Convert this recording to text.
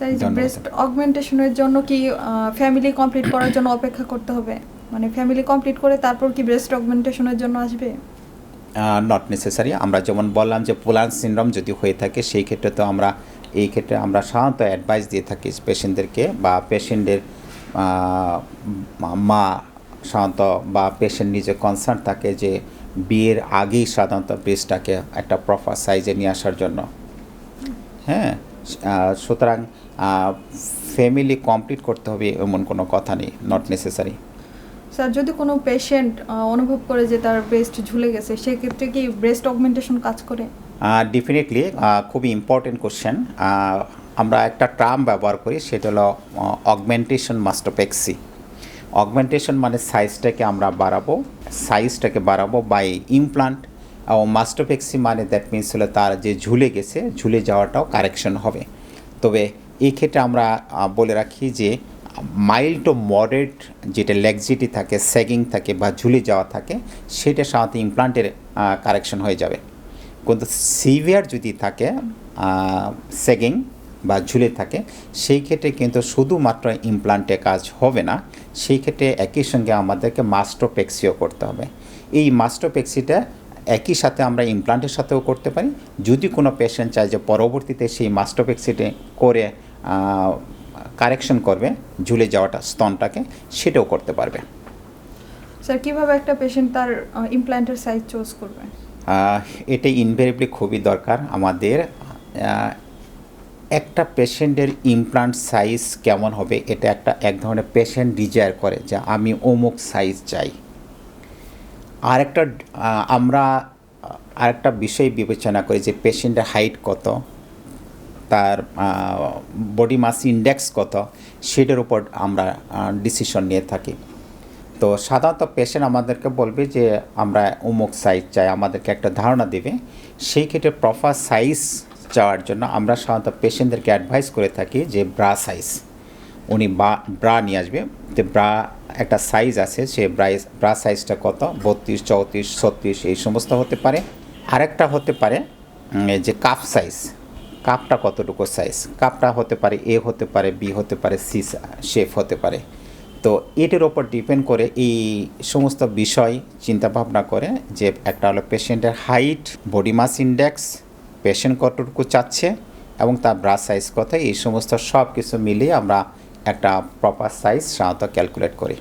Sir breast অগমেন্টেশনের জন্য কি family complete করার জন্য অপেক্ষা করতে হবে? মানে ফ্যামিলি কমপ্লিট করে তারপর কি ব্রেস্ট অগমেন্টেশনের জন্য আসবে? নট নেসেসারি আমরা যেমন বললাম যে পোলান সিনড্রোম যদি হয়ে থাকে সেই ক্ষেত্রে তো আমরা এই ক্ষেত্রে আমরা সাধারণত অ্যাডভাইস দিয়ে থাকি পেশেন্টদেরকে বা পেশেন্টের মা সাধারণত বা পেশেন্ট নিজে কনসার্ন থাকে যে বিয়ের আগেই সাধারণত ব্রেস্টটাকে একটা প্রপার সাইজে নিয়ে আসার জন্য। হ্যাঁ? সুতরাং ফ্যামিলি কমপ্লিট করতে হবে এমন কোনো কথা নেই নট নেসেসারি স্যার যদি কোনো পেশেন্ট অনুভব করে যে তার ব্রেস্ট ঝুলে গেছে সেক্ষেত্রে কি ব্রেস্ট অগমেন্টেশন কাজ করে? ডেফিনেটলি খুবই ইম্পর্টেন্ট কোশ্চেন আমরা একটা টার্ম ব্যবহার করি সেটা হলো অগমেন্টেশন মাস্টোপেক্সি অগমেন্টেশন মানে সাইজটাকে আমরা বাড়াবো সাইজটাকে বাড়াবো বাই ইমপ্লান্ট এবং মাস্টোপেক্সি মানে দ্যাট মিনস হলো তার যে ঝুলে গেছে, ঝুলে যাওয়াটাও কারেকশন হবে। তবে এই ক্ষেত্রে আমরা বলে রাখি যে মাইল্ড টু মডারেট যেটা লেগজিটি থাকে স্যাগিং থাকে বা ঝুলে যাওয়া থাকে, সেটা সাধারণত ইমপ্লান্টের কারেকশন হয়ে যাবে। কিন্তু সিভিয়ার যদি থাকে সেগিং বা ঝুলে থাকে, সেই ক্ষেত্রে কিন্তু শুধুমাত্র ইমপ্লান্টে কাজ হবে না, সেই ক্ষেত্রে একই সঙ্গে আমাদেরকে মাস্টোপেক্সিও করতে হবে। এই মাস্টোপেক্সিটা একই সাথে আমরা ইমপ্লান্টের সাথেও করতে পারি। যদি কোনো পেশেন্ট চায় যে পরবর্তীতে সেই মাস্টোপেক্সিটে করে কারেকশন করবে ঝুলে যাওয়াটা স্তনটাকে সেটাও করতে পারবে। স্যার কীভাবে একটা পেশেন্ট তার ইমপ্ল্যান্টের সাইজ চুজ করবে? এটা ইনভেরিবলি খুবই দরকার। আমাদের একটা পেশেন্টের ইমপ্লান্ট সাইজ কেমন হবে এটা একটা এক ধরনের পেশেন্ট ডিজায়ার করে যে আমি অমুক সাইজ চাই। আরেকটা আমরা আরেকটা বিষয় বিবেচনা করি যে পেশেন্টের হাইট কত, তার বডি মাস ইন্ডেক্স কত, সেটার উপর আমরা ডিসিশন নিয়ে থাকি। তো সাধারণত পেশেন্ট আমাদেরকে বলবে যে আমরা অমুক সাইজ চাই, আমাদেরকে একটা ধারণা দেবে। সেই ক্ষেত্রে প্রপার সাইজ চাওয়ার জন্য আমরা সাধারণত পেশেন্টদেরকে অ্যাডভাইস করে থাকি যে ব্রা সাইজ উনি বা ব্রা নিয়ে আসবে। যে ব্রা একটা সাইজ আছে, সে ব্রাইস ব্রা সাইজটা কত? বত্রিশ, চৌত্রিশ, ছত্রিশ, এই সমস্ত হতে পারে। আরেকটা হতে পারে যে কাপ সাইজ কাপটা কতটুকু সাইজ কাপটা হতে পারে এ হতে পারে বি হতে পারে সি শেফ হতে পারে। তো এটার ওপর ডিপেন্ড করে এই সমস্ত বিষয় চিন্তা ভাবনা করে যে একটা হলো পেশেন্টের height body mass index patient কতটুকু চাচ্ছে এবং তার ব্রাশ সাইজ কত, এই সমস্ত সব কিছু মিলিয়ে আমরা একটা প্রপার সাইজ সাধারণত ক্যালকুলেট করি।